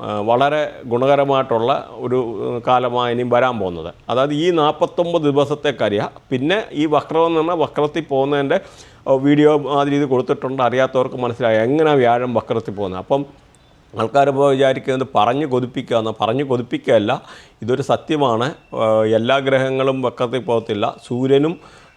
വളരെ ഗുണകരമായിട്ടുള്ള ഒരു കാലമാണ് ഇനിയും വരാൻ പോകുന്നത്. അതായത് ഈ നാൽപ്പത്തൊമ്പത് ദിവസത്തെ കരിയ പിന്നെ ഈ വക്രം എന്ന് പറഞ്ഞാൽ വക്രത്തിൽ പോകുന്നതിന്റെ വീഡിയോ ആ രീതി കൊടുത്തിട്ടുണ്ട്. അറിയാത്തവർക്ക് മനസ്സിലായി എങ്ങനെ വ്യാഴം വക്രത്തിൽ പോകുന്നത്. അപ്പം ആൾക്കാർ ഇപ്പോൾ വിചാരിക്കുന്നത് പറഞ്ഞു കൊതിപ്പിക്കുക പറഞ്ഞു കൊതിപ്പിക്കുകയല്ല. ഇതൊരു സത്യമാണ്. എല്ലാ ഗ്രഹങ്ങളും വക്രത്തിൽ പോകത്തില്ല. സൂര്യനും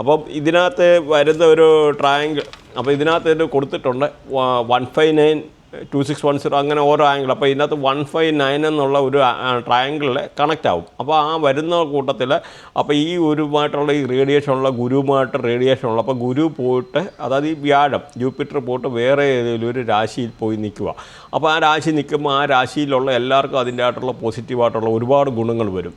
അപ്പം ഇതിനകത്ത് വരുന്ന ഒരു ട്രയാങ്കിൾ അപ്പോൾ ഇതിനകത്ത് ഇത് കൊടുത്തിട്ടുണ്ട് one five nine two six one zero അങ്ങനെ ഓരോ ആംഗിൾ അപ്പോൾ ഇതിനകത്ത് വൺ ഫൈവ് നയൻ എന്നുള്ള ഒരു ട്രയാങ്കിളിൽ കണക്റ്റ് ആവും. അപ്പോൾ ആ വരുന്ന കൂട്ടത്തിൽ അപ്പോൾ ഈ ഒരുമായിട്ടുള്ള ഈ റേഡിയേഷൻ ഉള്ള ഗുരുവുമായിട്ട് റേഡിയേഷൻ ഉള്ള അപ്പോൾ ഗുരു പോയിട്ട് അതായത് ഈ വ്യാഴം ജൂപ്പിറ്റർ പോയിട്ട് വേറെ ഏതെങ്കിലും ഒരു രാശിയിൽ പോയി നിൽക്കുക. അപ്പോൾ ആ രാശി നിൽക്കുമ്പോൾ ആ രാശിയിലുള്ള എല്ലാവർക്കും അതിന്റെ ആയിട്ടുള്ള പോസിറ്റീവായിട്ടുള്ള ഒരുപാട് ഗുണങ്ങൾ വരും.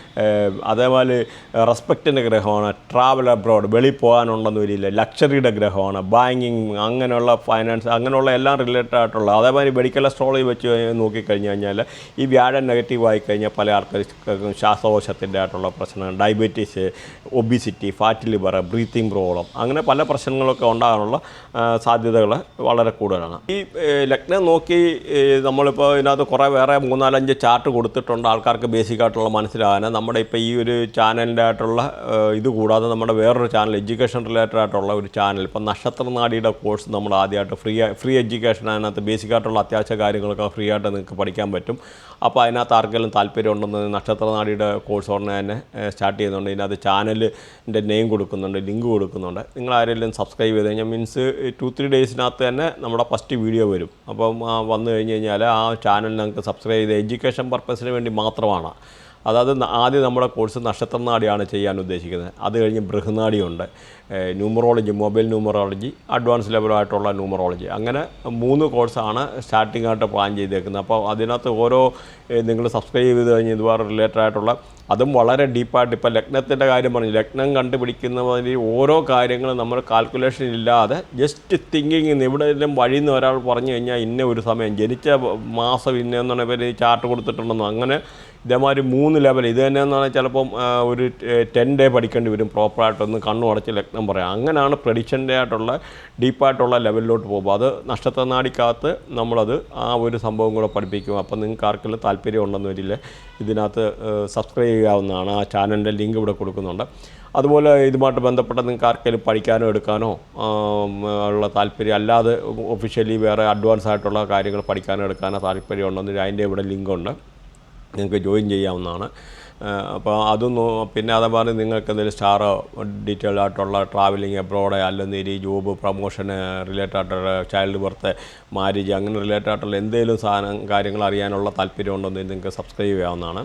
അതേപോലെ റെസ്പെക്റ്റിന്റെ ഗ്രഹമാണ് ട്രാവൽ അബ്രോഡ് വെളിയിൽ പോകാനുണ്ടെന്ന് വരില്ല ലക്ഷറിയുടെ ഗ്രഹമാണ് ബാങ്കിങ് അങ്ങനെയുള്ള ഫൈനാൻസ് അങ്ങനെയുള്ള എല്ലാം റിലേറ്റഡ് ആയിട്ടുള്ള അതേമാതിരി മെഡിക്കൽ അസ്ട്രോളജി വെച്ച് കഴിഞ്ഞ് നോക്കിക്കഴിഞ്ഞ് കഴിഞ്ഞാൽ ഈ വ്യാഴം നെഗറ്റീവ് ആയി കഴിഞ്ഞാൽ പല ആൾക്കാർക്കും ശ്വാസകോശത്തിന്റെ ആയിട്ടുള്ള പ്രശ്നങ്ങൾ diabetes obesity fat liver breathing problem അങ്ങനെ പല പ്രശ്നങ്ങളൊക്കെ ഉണ്ടാകാനുള്ള സാധ്യതകൾ വളരെ കൂടുതലാണ്. ഈ ലഗ്നം നോക്കി നമ്മളിപ്പോൾ ഇതിനകത്ത് കുറേ വേറെ മൂന്നാലഞ്ച് ചാർട്ട് കൊടുത്തിട്ടുണ്ട് ആൾക്കാർക്ക് ബേസിക്കായിട്ടുള്ള മനസ്സിലാകാൻ നമ്മുടെ ഇപ്പോൾ ഈ ഒരു ചാനലിന്റെ ആയിട്ടുള്ള ഇത് കൂടാതെ നമ്മുടെ വേറൊരു ചാനൽ എഡ്യൂക്കേഷൻ റിലേറ്റഡ് ആയിട്ടുള്ള ഒരു ചാനൽ ഇപ്പം നക്ഷത്രനാടിയുടെ കോഴ്സ് നമ്മൾ ആദ്യമായിട്ട് ഫ്രീ ഫ്രീ എഡ്യൂക്കേഷൻ അതിനകത്ത് ബേസിക് ആയിട്ടുള്ള അത്യാവശ്യ കാര്യങ്ങളൊക്കെ ഫ്രീ ആയിട്ട് നിങ്ങൾക്ക് പഠിക്കാൻ പറ്റും. അപ്പോൾ അതിനകത്ത് ആർക്കെങ്കിലും താല്പര്യം ഉണ്ടെന്ന് നക്ഷത്രനാടിയുടെ കോഴ്സ് ഉടനെ തന്നെ സ്റ്റാർട്ട് ചെയ്യുന്നുണ്ട്. ഇതിനകത്ത് ചാനലിന്റെ നെയിം കൊടുക്കുന്നുണ്ട് ലിങ്ക് കൊടുക്കുന്നുണ്ട്. നിങ്ങൾ ആരെങ്കിലും സബ്സ്ക്രൈബ് ചെയ്ത് കഴിഞ്ഞാൽ മീൻസ് ടു ത്രീ ഡേയ്സിനകത്ത് തന്നെ നമ്മുടെ ഫസ്റ്റ് വീഡിയോ വരും. അപ്പം വന്നു കഴിഞ്ഞ് കഴിഞ്ഞാൽ ആ ചാനൽ നിങ്ങൾക്ക് സബ്സ്ക്രൈബ് ചെയ്ത് എഡ്യൂക്കേഷൻ പർപ്പസിന് വേണ്ടി മാത്രമാണ്. അതായത് ആദ്യം നമ്മുടെ കോഴ്സ് നക്ഷത്രനാടിയാണ് ചെയ്യാൻ ഉദ്ദേശിക്കുന്നത്. അത് കഴിഞ്ഞ് ബൃഹനാടിയുണ്ട്. ന്യൂമറോളജി മൊബൈൽ ന്യൂമറോളജി അഡ്വാൻസ് ലെവലായിട്ടുള്ള ന്യൂമറോളജി അങ്ങനെ മൂന്ന് കോഴ്സാണ് സ്റ്റാർട്ടിംഗ് ആയിട്ട് പ്ലാൻ ചെയ്തേക്കുന്നത്. അപ്പോൾ അതിനകത്ത് ഓരോ നിങ്ങൾ സബ്സ്ക്രൈബ് ചെയ്ത് കഴിഞ്ഞാൽ ഇതുപോലെ റിലേറ്റഡ് ആയിട്ടുള്ള അതും വളരെ ഡീപ്പായിട്ട് ഇപ്പോൾ ലഗ്നത്തിന്റെ കാര്യം പറഞ്ഞു. ലഗ്നം കണ്ടുപിടിക്കുന്നതിൽ ഓരോ കാര്യങ്ങളും നമ്മൾ കാൽക്കുലേഷൻ ഇല്ലാതെ ജസ്റ്റ് തിങ്കിങ് എവിടെയെങ്കിലും വഴിയിൽ നിന്ന് ഒരാൾ പറഞ്ഞു കഴിഞ്ഞാൽ ഇന്ന ഒരു സമയം ജനിച്ച മാസം ഇന്നെന്നാണ് ഇവർ ചാർട്ട് കൊടുത്തിട്ടുണ്ടെന്നോ അങ്ങനെ ഇതേമാതിരി മൂന്ന് ലെവൽ ഇത് പറഞ്ഞാൽ ചിലപ്പം ഒരു ടെൻ ഡേ പഠിക്കേണ്ടി വരും പ്രോപ്പറായിട്ടൊന്ന് കണ്ണു അടച്ച് ലഗ്നം പറയാം. അങ്ങനെയാണ് പ്രഡിക്ഷന്റെ ആയിട്ടുള്ള ഡീപ്പായിട്ടുള്ള ലെവലിലോട്ട് പോകുമ്പോൾ അത് നക്ഷത്രനാടിക്കകത്ത് നമ്മളത് ആ ഒരു സംഭവം കൂടെ പഠിപ്പിക്കും. അപ്പം നിങ്ങൾക്ക് ആർക്കെങ്കിലും താല്പര്യം ഉണ്ടെന്ന് വരില്ല ഇതിനകത്ത് സബ്സ്ക്രൈബ് ചെയ്യാവുന്നതാണ്. ആ ചാനലിന്റെ ലിങ്ക് ഇവിടെ കൊടുക്കുന്നുണ്ട്. അതുപോലെ ഇതുമായിട്ട് ബന്ധപ്പെട്ട നിങ്ങൾക്ക് ആർക്കെങ്കിലും പഠിക്കാനോ എടുക്കാനോ ഉള്ള താല്പര്യം അല്ലാതെ ഒഫീഷ്യലി വേറെ അഡ്വാൻസ് ആയിട്ടുള്ള കാര്യങ്ങൾ പഠിക്കാനോ എടുക്കാനോ താല്പര്യം ഉണ്ടെന്ന് അതിന്റെ ഇവിടെ ലിങ്കുണ്ട് നിങ്ങൾക്ക് ജോയിൻ ചെയ്യാവുന്നതാണ്. അപ്പോൾ അതും പിന്നെ പിന്നെ പറഞ്ഞ് നിങ്ങൾക്ക് എന്തെങ്കിലും സ്റ്റാറോ ഡീറ്റെയിൽഡ് ആയിട്ടുള്ള ട്രാവലിംഗ് എബ്രോഡ് അല്ലെങ്കിൽ ഈ ജോബ് പ്രൊമോഷന് റിലേറ്റഡ് ആയിട്ടുള്ള ചൈൽഡ് ബർത്ത് മാരേജ് അങ്ങനെ റിലേറ്റഡ് ആയിട്ടുള്ള എന്തെങ്കിലും സാധനം കാര്യങ്ങൾ അറിയാനുള്ള താല്പര്യം ഉണ്ടെന്ന് നിങ്ങൾക്ക് സബ്സ്ക്രൈബ് ചെയ്യാവുന്നതാണ്.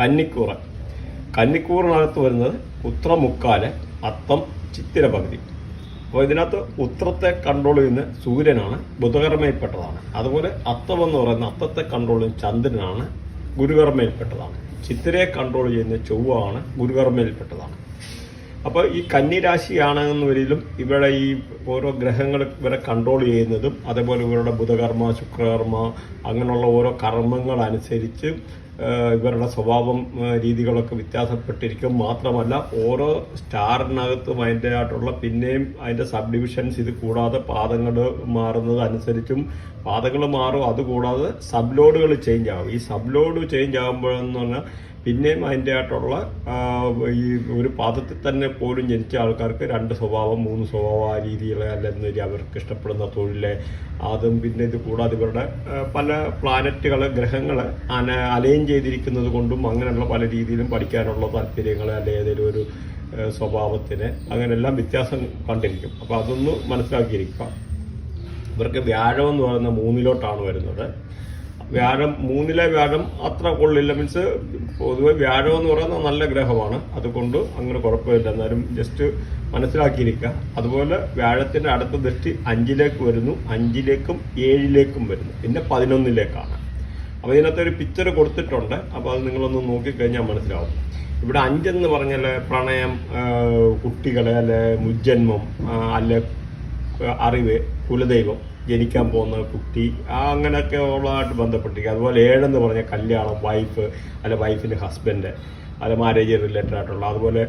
കന്നിക്കൂറ്. കന്നിക്കൂറിനകത്ത് വരുന്നത് ഉത്രമുക്കാൽ അത്തം ചിത്തിര പകുതി അപ്പോൾ ഇതിനകത്ത് ഉത്രത്തെ കൺട്രോൾ ചെയ്യുന്ന സൂര്യനാണ് ബുധകർമ്മയിൽപ്പെട്ടതാണ്. അതുപോലെ അത്തം എന്ന് പറയുന്ന അത്തത്തെ കൺട്രോൾ ചെയ്യുന്ന ചന്ദ്രനാണ് ഗുരുകർമ്മയിൽപ്പെട്ടതാണ്. ചിത്തിരയെ കൺട്രോൾ ചെയ്യുന്ന ചൊവ്വാണ് ഗുരുകർമ്മയിൽപ്പെട്ടതാണ്. അപ്പോൾ ഈ കന്നിരാശിയാണെന്നവരിലും ഇവിടെ ഈ ഓരോ ഗ്രഹങ്ങൾ ഇവരെ കൺട്രോൾ ചെയ്യുന്നതും അതേപോലെ ഇവരുടെ ബുധകർമ്മ ശുക്രകർമ്മ അങ്ങനെയുള്ള ഓരോ കർമ്മങ്ങൾ അനുസരിച്ച് ഇവരുടെ സ്വഭാവം രീതികളൊക്കെ വ്യത്യാസപ്പെട്ടിരിക്കും. മാത്രമല്ല ഓരോ സ്റ്റാറിനകത്തും അതിന്റെ ആയിട്ടുള്ള പിന്നെയും അതിന്റെ സബ് ഡിവിഷൻസ് ഇത് കൂടാതെ പാദങ്ങൾ മാറുന്നത് അനുസരിച്ചും പാദങ്ങൾ മാറും. അതുകൂടാതെ സബ് ലോഡുകൾ ചേഞ്ച് ആവും ഈ സബ് ലോഡ് ചേഞ്ച് ആകുമ്പോഴെന്ന് പറഞ്ഞാൽ പിന്നെയും അതിന്റെ ആയിട്ടുള്ള ഈ ഒരു പാദത്തിൽ തന്നെ പോലും ജനിച്ച ആൾക്കാർക്ക് രണ്ട് സ്വഭാവം മൂന്ന് സ്വഭാവം ആ രീതിയിൽ അല്ലെങ്കിൽ അവർക്ക് ഇഷ്ടപ്പെടുന്ന തൊഴിലെ അതും പിന്നെ ഇത് കൂടാതെ ഇവരുടെ പല പ്ലാനറ്റുകൾ ഗ്രഹങ്ങൾ അന അലൈൻ ചെയ്തിരിക്കുന്നത് കൊണ്ടും അങ്ങനെയുള്ള പല രീതിയിലും പഠിക്കാനുള്ള താല്പര്യങ്ങൾ അല്ലെങ്കിൽ ഏതെങ്കിലും ഒരു സ്വഭാവത്തിന് അങ്ങനെല്ലാം വ്യത്യാസം കണ്ടിരിക്കും. അപ്പോൾ അതൊന്ന് മനസ്സിലാക്കിയിരിക്കുക. ഇവർക്ക് വ്യാഴം എന്ന് പറയുന്ന മൂന്നിലോട്ടാണ് വരുന്നത്. വ്യാഴം മൂന്നിലെ വ്യാഴം അത്ര കൊള്ളില്ല. മീൻസ് പൊതുവെ വ്യാഴം എന്ന് പറയുന്നത് നല്ല ഗ്രഹമാണ്. അതുകൊണ്ട് അങ്ങനെ കുഴപ്പമില്ല. എന്നാലും ജസ്റ്റ് മനസ്സിലാക്കിയിരിക്കുക. അതുപോലെ വ്യാഴത്തിന്റെ അടുത്ത ദൃഷ്ടി അഞ്ചിലേക്ക് വരുന്നു. അഞ്ചിലേക്കും ഏഴിലേക്കും വരുന്നു. പിന്നെ പതിനൊന്നിലേക്കാണ്. അപ്പോൾ ഇതിനകത്ത് ഒരു പിക്ചർ കൊടുത്തിട്ടുണ്ട്. അപ്പോൾ അത് നിങ്ങളൊന്ന് നോക്കിക്കഴിഞ്ഞാൽ മനസ്സിലാവും. ഇവിടെ അഞ്ചെന്ന് പറഞ്ഞാൽ പ്രണയം കുട്ടികളെ അല്ലെ മുജ്ജന്മം അല്ലെ അറിവ് കുലദൈവം ജനിക്കാൻ പോകുന്ന കുട്ടി അങ്ങനെയൊക്കെ ഉള്ളതായിട്ട് ബന്ധപ്പെട്ടിരിക്കുക. അതുപോലെ ഏഴെന്ന് പറഞ്ഞ കല്യാണം വൈഫ് അല്ലെ വൈഫിന്റെ ഹസ്ബൻഡ് അല്ലെ മാരേജ് റിലേറ്റഡ് ആയിട്ടുള്ള അതുപോലെ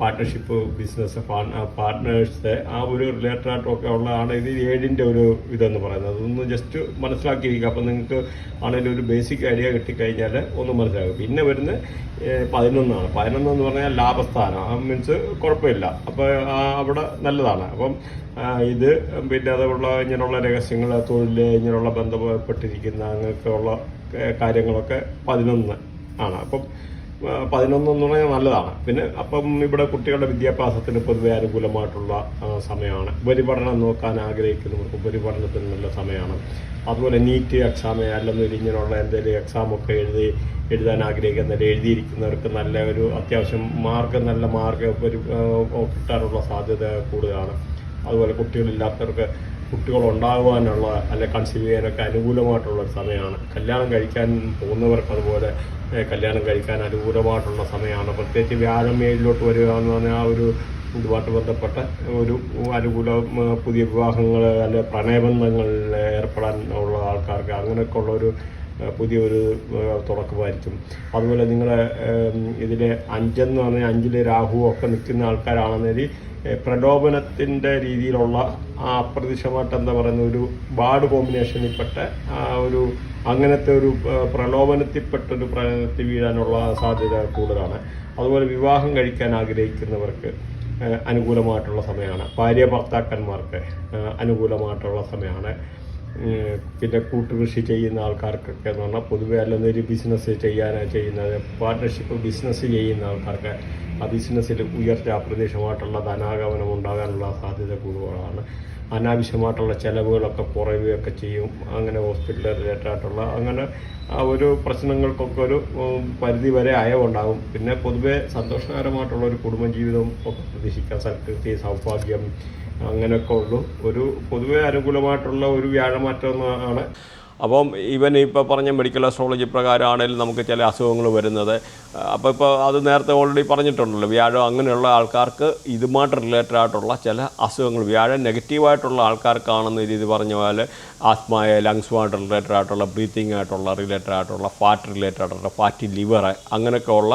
പാർട്ട്ണർഷിപ്പ് ബിസിനസ് പാർട്ട്നേഴ്സ് ആ ഒരു റിലേറ്റഡ് ആയിട്ടൊക്കെ ഉള്ളതാണ് ഇത് ഏഴിന്റെ ഒരു ഇതെന്ന് പറയുന്നത്. അതൊന്ന് ജസ്റ്റ് മനസ്സിലാക്കിയിരിക്കുക. അപ്പം നിങ്ങൾക്ക് ആണെങ്കിലും ഒരു ബേസിക് ഐഡിയ കിട്ടിക്കഴിഞ്ഞാൽ ഒന്ന് മനസ്സിലാക്കും പിന്നെ വരുന്ന പതിനൊന്നാണ്. പതിനൊന്ന് എന്ന് പറഞ്ഞാൽ ലാഭസ്ഥാനം. മീൻസ് കുഴപ്പമില്ല. അപ്പോൾ അവിടെ നല്ലതാണ്. അപ്പം ഇത് പിന്നെ അതുള്ള ഇങ്ങനെയുള്ള രഹസ്യങ്ങൾ തൊഴിൽ ഇങ്ങനെയുള്ള ബന്ധപ്പെട്ടിരിക്കുന്ന അങ്ങനെയൊക്കെയുള്ള കാര്യങ്ങളൊക്കെ പതിനൊന്ന് ആണ്. അപ്പം പതിനൊന്ന് എന്ന് പറഞ്ഞാൽ നല്ലതാണ്. പിന്നെ അപ്പം ഇവിടെ കുട്ടികളുടെ വിദ്യാഭ്യാസത്തിന് പൊതുവെ അനുകൂലമായിട്ടുള്ള സമയമാണ്. ഉപരിപഠനം നോക്കാൻ ആഗ്രഹിക്കുന്നവർക്ക് ഉപരിപഠനത്തിന് നല്ല സമയമാണ്. അതുപോലെ നീറ്റ് എക്സാം അല്ലെങ്കിൽ ഇങ്ങനെയുള്ള എന്തെങ്കിലും എക്സാമൊക്കെ എഴുതി എഴുതാൻ ആഗ്രഹിക്കുന്ന എഴുതിയിരിക്കുന്നവർക്ക് നല്ല ഒരു അത്യാവശ്യം മാർക്ക് നല്ല മാർക്ക് ഒരു കിട്ടാനുള്ള സാധ്യത കൂടുതലാണ്. അതുപോലെ കുട്ടികളില്ലാത്തവർക്ക് കുട്ടികൾ ഉണ്ടാകുവാനുള്ള അല്ലെ കൺസീവ് ചെയ്യാനൊക്കെ അനുകൂലമായിട്ടുള്ള ഒരു സമയമാണ്. കല്യാണം കഴിക്കാൻ പോകുന്നവർക്ക് അതുപോലെ കല്യാണം കഴിക്കാൻ അനുകൂലമായിട്ടുള്ള സമയമാണ്. പ്രത്യേകിച്ച് വ്യാഴം ഏഴിലോട്ട് വരിക എന്ന് പറഞ്ഞാൽ ആ ഒരു ഇതുമായിട്ട് ബന്ധപ്പെട്ട ഒരു അനുകൂല പുതിയ വിവാഹങ്ങൾ അല്ലെ പ്രണയബന്ധങ്ങളിൽ ഏർപ്പെടാൻ ഉള്ള ആൾക്കാർക്ക് അങ്ങനെയൊക്കെ ഉള്ള ഒരു പുതിയൊരു തുടക്കമായിരിക്കും. അതുപോലെ നിങ്ങളെ ഇതിലെ അഞ്ചെന്ന് പറഞ്ഞാൽ അഞ്ചിലെ രാഹു ഒക്കെ നിൽക്കുന്ന ആൾക്കാരാണെന്നതിൽ പ്രലോഭനത്തിന്റെ രീതിയിലുള്ള അപ്രതീക്ഷമായിട്ട് എന്താ പറയുന്ന ഒരു ബാഡ് കോമ്പിനേഷനിൽപ്പെട്ട ഒരു അങ്ങനത്തെ ഒരു പ്രലോഭനത്തിൽപ്പെട്ടൊരു പ്രണയത്തിൽ വീഴാനുള്ള സാധ്യത കൂടുതലാണ്. അതുപോലെ വിവാഹം കഴിക്കാൻ ആഗ്രഹിക്കുന്നവർക്ക് അനുകൂലമായിട്ടുള്ള സമയമാണ്. ഭാര്യ ഭർത്താക്കന്മാർക്ക് അനുകൂലമായിട്ടുള്ള സമയമാണ്. പിന്നെ കൂട്ടുകൃഷി ചെയ്യുന്ന ആൾക്കാർക്കൊക്കെ എന്ന് പറഞ്ഞാൽ പൊതുവെ അല്ലെങ്കിൽ ഒരു ബിസിനസ് ചെയ്യാനാണ് ചെയ്യുന്നത്. പാർട്ട്ണർഷിപ്പ് ബിസിനസ് ചെയ്യുന്ന ആൾക്കാർക്ക് ആ ബിസിനസ്സിൽ ഉയർച്ച അപ്രതീക്ഷമായിട്ടുള്ള ധനാഗമനം ഉണ്ടാകാനുള്ള സാധ്യത കൂടുതലാണ്. അനാവശ്യമായിട്ടുള്ള ചിലവുകളൊക്കെ കുറയുകയൊക്കെ ചെയ്യും. അങ്ങനെ ഹോസ്പിറ്റൽ റിലേറ്റഡ് ആയിട്ടുള്ള അങ്ങനെ ആ ഒരു പ്രശ്നങ്ങൾക്കൊക്കെ ഒരു പരിധി വരെ അയവുണ്ടാകും. പിന്നെ പൊതുവെ സന്തോഷകരമായിട്ടുള്ള ഒരു കുടുംബജീവിതം ഒക്കെ പ്രതീക്ഷിക്കാം സൽകൃതി സൗഭാഗ്യം അങ്ങനെയൊക്കെ ഉള്ളൂ. ഒരു പൊതുവെ അനുകൂലമായിട്ടുള്ള ഒരു വ്യാഴമാറ്റം ആണ്. അപ്പം ഇവൻ ഇപ്പോൾ പറഞ്ഞ മെഡിക്കൽ അസ്ട്രോളജി പ്രകാരമാണെങ്കിലും നമുക്ക് ചില അസുഖങ്ങൾ വരുന്നത്. അപ്പോൾ ഇപ്പോൾ അത് നേരത്തെ ഓൾറെഡി പറഞ്ഞിട്ടുണ്ടല്ലോ വ്യാഴം അങ്ങനെയുള്ള ആൾക്കാർക്ക് ഇതുമായിട്ട് റിലേറ്റഡ് ആയിട്ടുള്ള ചില അസുഖങ്ങൾ വ്യാഴം നെഗറ്റീവായിട്ടുള്ള ആൾക്കാർക്കാണെന്ന് രീതി പറഞ്ഞ പോലെ ആസ്മായ ലങ്സുമായിട്ട് റിലേറ്റഡ് ആയിട്ടുള്ള ബ്രീത്തിങ് ആയിട്ടുള്ള റിലേറ്റഡ് ആയിട്ടുള്ള ഫാറ്റ് റിലേറ്റഡ് ആയിട്ടുള്ള ഫാറ്റി ലിവർ അങ്ങനെയൊക്കെ ഉള്ള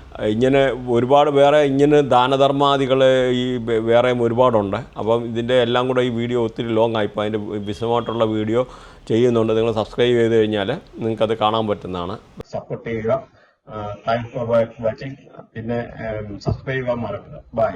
ഇങ്ങനെ ഒരുപാട് വേറെ ഇങ്ങനെ ദാനധർമാദികൾ ഈ വേറെ വേറെയും ഒരുപാടുണ്ട്. അപ്പം ഇതിന്റെ എല്ലാം കൂടെ ഈ വീഡിയോ ഒത്തിരി ലോങ് ആയിപ്പോൾ അതിന്റെ വിശദമായിട്ടുള്ള വീഡിയോ ചെയ്യുന്നുണ്ട്. നിങ്ങൾ സബ്സ്ക്രൈബ് ചെയ്ത് കഴിഞ്ഞാൽ നിങ്ങൾക്ക് അത് കാണാൻ പറ്റുന്നതാണ്. സപ്പോർട്ട് ചെയ്യുക. താങ്ക്സ് ഫോർ വാച്ചിങ് പിന്നെ സബ്സ്ക്രൈബ് ചെയ്യാൻ മറക്കുക ബൈ